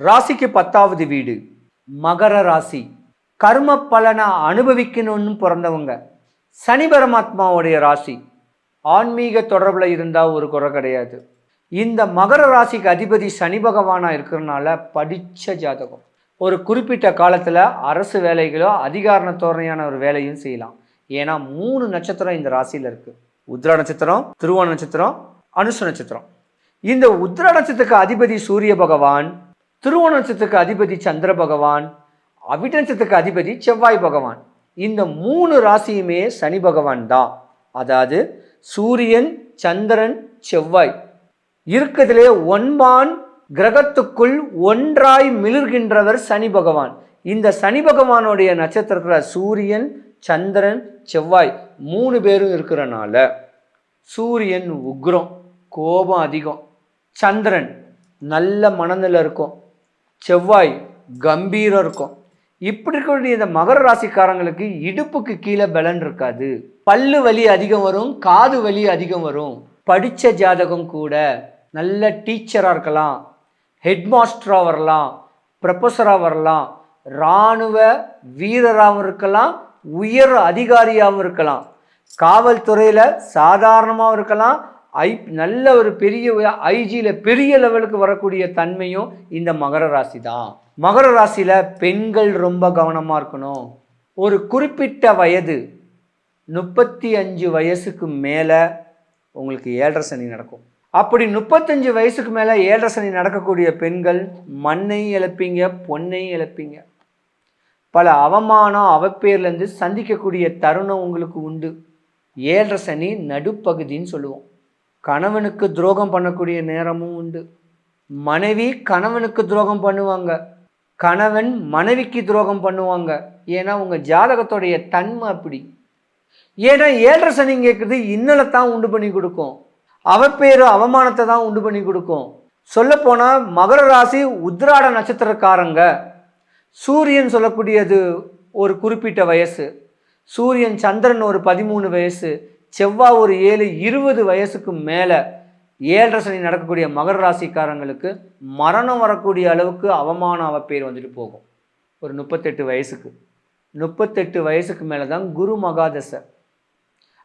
ராசிக்கு பத்தாவது வீடு. மகர ராசி. கர்ம பலனை அனுபவிக்கணும்னு பிறந்தவங்க. சனி பரமாத்மாவுடைய ராசி. ஆன்மீக தொடர்பில் இருந்தால் ஒரு குறை கிடையாது. இந்த மகர ராசிக்கு அதிபதி சனி பகவானாக இருக்கிறனால படித்த ஜாதகம். ஒரு குறிப்பிட்ட காலத்தில் அரசு வேலைகளோ அதிகாரண தோரணையான ஒரு வேலையும் செய்யலாம். ஏன்னா மூணு நட்சத்திரம் இந்த ராசியில் இருக்குது உத்ரா நட்சத்திரம் திருவோண நட்சத்திரம் அனுசு நட்சத்திரம். இந்த உத்ரா நட்சத்திரத்துக்கு அதிபதி சூரிய பகவான் திருவோண நட்சத்திரத்துக்கு அதிபதி சந்திர பகவான் அவிட்ட நட்சத்திரத்துக்கு அதிபதி செவ்வாய் பகவான். இந்த மூணு ராசியுமே சனி பகவான் தான். அதாவது சூரியன் சந்திரன் செவ்வாய். இருக்கிறதுலே ஒன்பான் கிரகத்துக்குள் ஒன்றாய் மிளிர்கின்றவர் சனி பகவான். இந்த சனி பகவானுடைய நட்சத்திரத்தில் சூரியன் சந்திரன் செவ்வாய் மூணு பேரும் இருக்கிறனால சூரியன் உக்ரம் கோபம் அதிகம். சந்திரன் நல்ல மனநிலை இருக்கும். செவ்வாய் கம்பீரம் இருக்கும். இப்படி இருக்கக்கூடிய இந்த மகர ராசிக்காரங்களுக்கு இடுப்புக்கு கீழே பலன் இருக்காது. பல்லு வலி அதிகம் வரும் காது வலி அதிகம் வரும். படித்த ஜாதகம் கூட நல்ல டீச்சராக இருக்கலாம் ஹெட் மாஸ்டராக வரலாம் ப்ரொஃபஸராக வரலாம் இராணுவ வீரராகவும் இருக்கலாம் உயர் அதிகாரியாகவும் இருக்கலாம். காவல்துறையில் சாதாரணமாகவும் இருக்கலாம் ஐ நல்ல ஒரு பெரிய ஐஜியில் பெரிய லெவலுக்கு வரக்கூடிய தன்மையும் இந்த மகர ராசி தான் மகர ராசியில் பெண்கள் ரொம்ப கவனமாக இருக்கணும். ஒரு குறிப்பிட்ட வயது முப்பத்தி அஞ்சு வயசுக்கு மேலே உங்களுக்கு ஏழரை சனி நடக்கும். அப்படி முப்பத்தஞ்சு வயசுக்கு மேலே ஏழரை சனி நடக்கக்கூடிய பெண்கள் மண்ணையும் இழப்பீங்க பொன்னையும் இழப்பீங்க. பல அவமானம் அவப்பேர்லேருந்து சந்திக்கக்கூடிய தருணம் உங்களுக்கு உண்டு. ஏழரை சனி நடுப்பகுதின்னு சொல்லுவோம். கணவனுக்கு துரோகம் பண்ணக்கூடிய நேரமும் உண்டு. மனைவி கணவனுக்கு துரோகம் பண்ணுவாங்க. கணவன் மனைவிக்கு துரோகம் பண்ணுவாங்க. ஏன்னா உங்கள் ஜாதகத்துடைய தன்மை அப்படி. ஏன்னா ஏழரை சனி கேட்குறது இன்னலை தான் உண்டு பண்ணி கொடுக்கும். அவப்பேரு அவமானத்தை தான் உண்டு பண்ணி கொடுக்கும். சொல்லப்போனால் மகர ராசி உத்ராட நட்சத்திரக்காரங்க. சூரியன் சொல்லக்கூடியது ஒரு குறிப்பிட்ட வயசு. சூரியன் சந்திரன் ஒரு பதிமூணு வயசு. செவ்வாய் ஒரு ஏழு இருபது வயசுக்கு மேலே ஏழரை சனி நடக்கக்கூடிய மகர ராசிக்காரங்களுக்கு மரணம் வரக்கூடிய அளவுக்கு அவமான அவப்பேர் வந்துட்டு போகும். ஒரு முப்பத்தெட்டு வயசுக்கு. முப்பத்தெட்டு வயசுக்கு மேலே தான் குரு மகாதசை.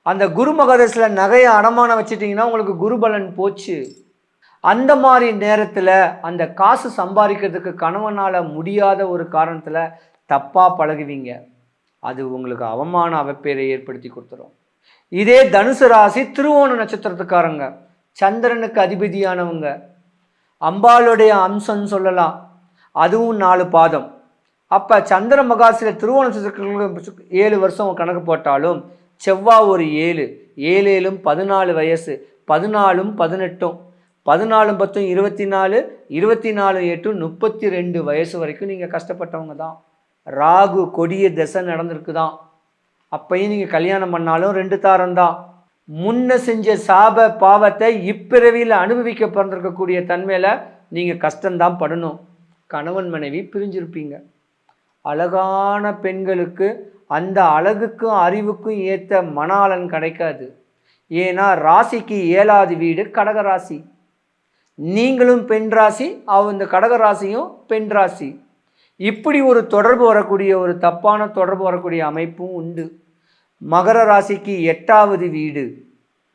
அந்த குரு மகாதசில் நகையை அடமானம் வச்சிட்டிங்கன்னா உங்களுக்கு குருபலன் போச்சு. அந்த மாதிரி நேரத்தில் அந்த காசு சம்பாதிக்கிறதுக்கு கணவனால் முடியாத ஒரு காரணத்தில் தப்பாக பழகுவீங்க. அது உங்களுக்கு அவமான அவப்பேரை ஏற்படுத்தி கொடுத்துரும். இதே தனுசு ராசி திருவோண நட்சத்திரத்துக்காரங்க. சந்திரனுக்கு அதிபதியானவங்க. அம்பாளுடைய அம்சம்னு சொல்லலாம். அதுவும் நாலு பாதம். அப்போ சந்திர மகாசில திருவோண நட்சத்திரங்களுக்கு ஏழு வருஷம் கணக்கு போட்டாலும் செவ்வாய் ஒரு ஏழு. ஏழு ஏழும் பதினாலு வயசு. பதினாலும் பதினெட்டும். பதினாலும் பத்தும் இருபத்தி நாலு இருபத்தி நாலு எட்டும் முப்பத்தி ரெண்டு வயசு வரைக்கும் நீங்கள் கஷ்டப்பட்டவங்க தான். ராகு கொடிய திசை நடந்திருக்கு தான் அப்பையும் நீங்கள் கல்யாணம் பண்ணாலும் ரெண்டு தாரம் தான் முன்ன செஞ்ச சாப பாவத்தை இப்பிறவியில் அனுபவிக்க பிறந்திருக்கக்கூடிய தன்மையில் நீங்கள் கஷ்டம்தான் படணும். கணவன் மனைவி பிரிஞ்சிருப்பீங்க. அழகான பெண்களுக்கு அந்த அழகுக்கும் அறிவுக்கும் ஏற்ற மணாளன் கிடைக்காது. ஏன்னா ராசிக்கு ஏழாவது வீடு கடகராசி. நீங்களும் பெண் ராசி அவ இந்த கடகராசியும் பெண் ராசி. இப்படி ஒரு தொடர்பு வரக்கூடிய ஒரு தப்பான தொடர்பு வரக்கூடிய அமைப்பும் உண்டு. மகர ராசிக்கு எட்டாவது வீடு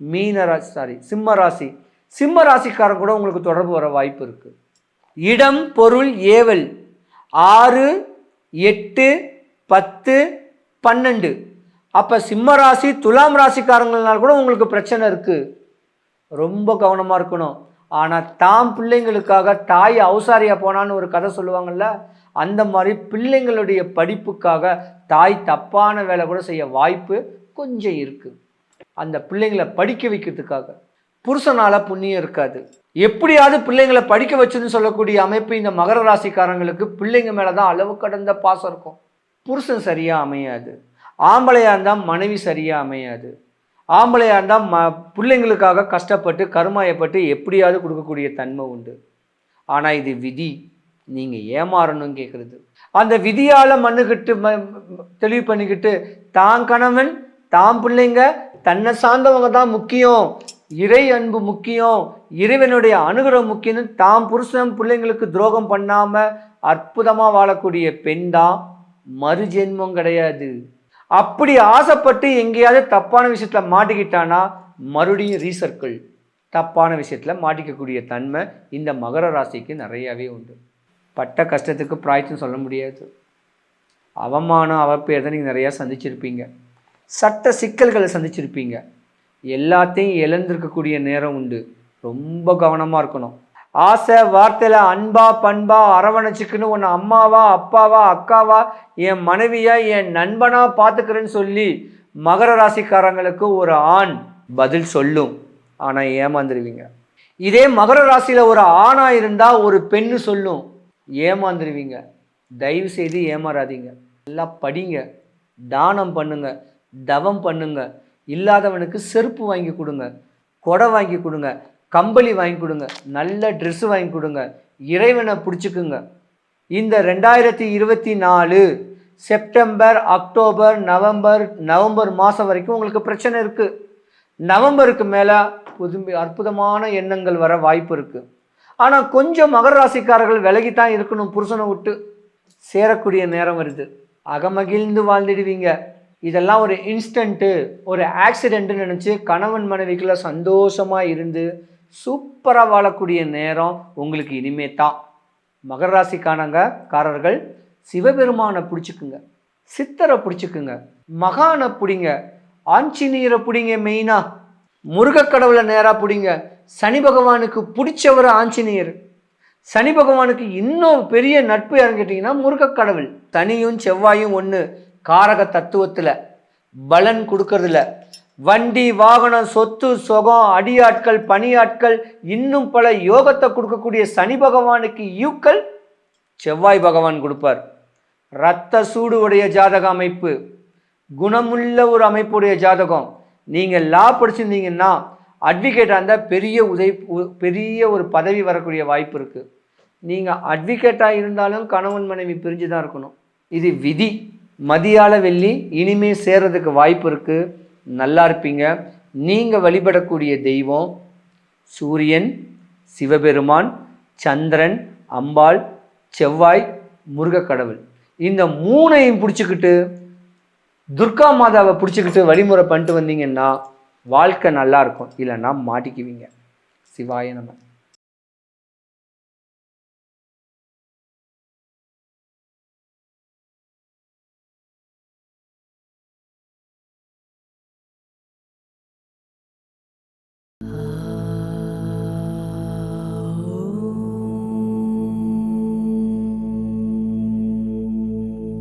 மீன ராசி சாரி சிம்ம ராசி. சிம்ம ராசிக்காரன் கூட உங்களுக்கு தொடர்பு வர வாய்ப்பு இருக்குது இடம் பொருள் ஏவல். ஆறு எட்டு பத்து பன்னெண்டு. அப்போ சிம்ம ராசி துலாம் ராசிக்காரங்களால் கூட உங்களுக்கு பிரச்சனை இருக்குது ரொம்ப கவனமாக இருக்கணும். ஆனால் தாம் பிள்ளைங்களுக்காக தாய் அவுசாரியாக போனான்னு ஒரு கதை சொல்லுவாங்கள்ல அந்த மாதிரி பிள்ளைங்களுடைய படிப்புக்காக தாய் தப்பான வேலை கூட செய்ய வாய்ப்பு கொஞ்சம் இருக்குது அந்த பிள்ளைங்களை படிக்க வைக்கிறதுக்காக. புருஷனால் புண்ணியம் இருக்காது. எப்படியாவது பிள்ளைங்களை படிக்க வச்சுன்னு சொல்லக்கூடிய அமைப்பு இந்த மகர ராசிக்காரங்களுக்கு பிள்ளைங்க மேலே தான் அளவு கடந்த பாசம் இருக்கும். புருஷன் சரியாக அமையாது. ஆம்பளையாக இருந்தால் மனைவி சரியாக அமையாது. ஆம்பளையாக இருந்தால் ம பிள்ளைங்களுக்காக கஷ்டப்பட்டு கருமாயப்பட்டு எப்படியாவது கொடுக்கக்கூடிய தன்மை உண்டு. ஆனால் இது விதி. நீங்கள் ஏமாறணும் கேட்குறது அந்த விதியால் மண்ணுக்கிட்டு ம தெளிவு பண்ணிக்கிட்டு தான் கணவன் தான் பிள்ளைங்க தன்னை சார்ந்தவங்க தான் முக்கியம். இறை அன்பு முக்கியம். இறைவனுடைய அனுகிரகம் முக்கியம்னு தாம் புருஷன் பிள்ளைங்களுக்கு துரோகம் பண்ணாமல் அற்புதமாக வாழக்கூடிய பெண் தான் மறுஜென்மம் கிடையாது. அப்படி ஆசைப்பட்டு எங்கேயாவது தப்பான விஷயத்தில் மாட்டிக்கிட்டானா மறுபடியும் ரீசர்க்கிள் தப்பான விஷயத்தில் மாட்டிக்கக்கூடிய தன்மை இந்த மகர ராசிக்கு நிறையவே உண்டு. பட்ட கஷ்டத்துக்கு பிராய்ச்சம் சொல்ல முடியாது. அவமானம் தான் நீங்கள் நிறையா சந்திச்சிருப்பீங்க. சட்ட சிக்கல்களை சந்திச்சிருப்பீங்க. எல்லாத்தையும் இழந்திருக்கக்கூடிய நேரம் உண்டு. ரொம்ப கவனமாக இருக்கணும். ஆசை வார்த்தையில் அன்பா பண்பா அரவணைச்சிக்குன்னு உன்னை அம்மாவா அப்பாவா அக்காவா என் மனைவியா என் நண்பனா பார்த்துக்கிறேன்னு சொல்லி மகர ராசிக்காரங்களுக்கு ஒரு ஆண் பதில் சொல்லும். ஆனால் ஏமாந்துருவீங்க. இதே மகர ராசியில் ஒரு ஆணாக இருந்தால் ஒரு பெண்ணு சொல்லும். ஏமாந்துருவீங்க. தயவு செய்து ஏமாறாதீங்க. நல்லா படிங்க. தானம் பண்ணுங்க. தவம் பண்ணுங்க. இல்லாதவனுக்கு செருப்பு வாங்கி கொடுங்க. கொடை வாங்கி கொடுங்க. கம்பளி வாங்கி கொடுங்க. நல்ல ட்ரெஸ்ஸு வாங்கி கொடுங்க. இறைவனை பிடிச்சிக்குங்க. இந்த ரெண்டாயிரத்தி இருபத்தி நாலு செப்டம்பர் அக்டோபர் நவம்பர் நவம்பர் மாதம் வரைக்கும் உங்களுக்கு பிரச்சனை இருக்குது நவம்பருக்கு மேலே புதுமை அற்புதமான எண்ணங்கள் வர வாய்ப்பு இருக்குது ஆனால் கொஞ்சம் மகர ராசிக்காரர்கள் விலகித்தான் இருக்கணும். புருஷனை விட்டு சேரக்கூடிய நேரம் வருது. அகமகிழ்ந்து வாழ்ந்துடுவீங்க. இதெல்லாம் ஒரு இன்ஸ்டண்ட்டு ஒரு ஆக்சிடெண்ட்டுன்னு நினச்சி கணவன் மனைவிக்குள்ள சந்தோஷமாக இருந்து சூப்பராக வாழக்கூடிய நேரம் உங்களுக்கு இனிமே தான் மகர ராசிக்கானங்க காரர்கள் சிவபெருமானை பிடிச்சிக்குங்க. சித்தரை பிடிச்சிக்குங்க. மகானை பிடிங்க. ஆஞ்சநேயரை பிடிங்க மெயினாக முருகக்கடவுளை நேராக பிடிங்க. சனி பகவானுக்கு பிடிச்சவர் ஆஞ்சநேயர். சனி பகவானுக்கு இன்னும் பெரிய நட்பு யாருன்னு கேட்டிங்கன்னா முருகக்கடவுள் தனியும் செவ்வாயும் ஒன்று காரக தத்துவத்தில். பலன் கொடுக்கறதில்ல வண்டி வாகனம் சொத்து சுகம் அடியாட்கள் பணியாட்கள் இன்னும் பல யோகத்தை கொடுக்கக்கூடிய சனி பகவானுக்கு ஈக்கள் செவ்வாய் பகவான் கொடுப்பார். இரத்த சூடு உடைய ஜாதக அமைப்பு. குணமுள்ள ஒரு அமைப்புடைய ஜாதகம். நீங்கள் லா படிச்சிருந்தீங்கன்னா அட்வொகேட்டாக இருந்தால் பெரிய உதவி பெரிய ஒரு பதவி வரக்கூடிய வாய்ப்பு இருக்குது நீங்கள் அட்வொகேட்டாக இருந்தாலும் கணவன் மனைவி பிரிஞ்சு தான் இருக்கணும். இது விதி. மதியால வெள்ளி இனிமே சேர்றதுக்கு வாய்ப்பு இருக்குது நல்லா இருப்பீங்க. நீங்கள் வழிபடக்கூடிய தெய்வம் சூரியன் சிவபெருமான் சந்திரன் அம்பாள் செவ்வாய் முருகக்கடவுள். இந்த மூணையும் பிடிச்சிக்கிட்டு துர்கா மாதாவை பிடிச்சிக்கிட்டு வழிமுறை பண்ணிட்டு வந்தீங்கன்னா வாழ்க்கை நல்லாயிருக்கும் இல்லைன்னா மாட்டிக்குவீங்க. சிவாய நம்ம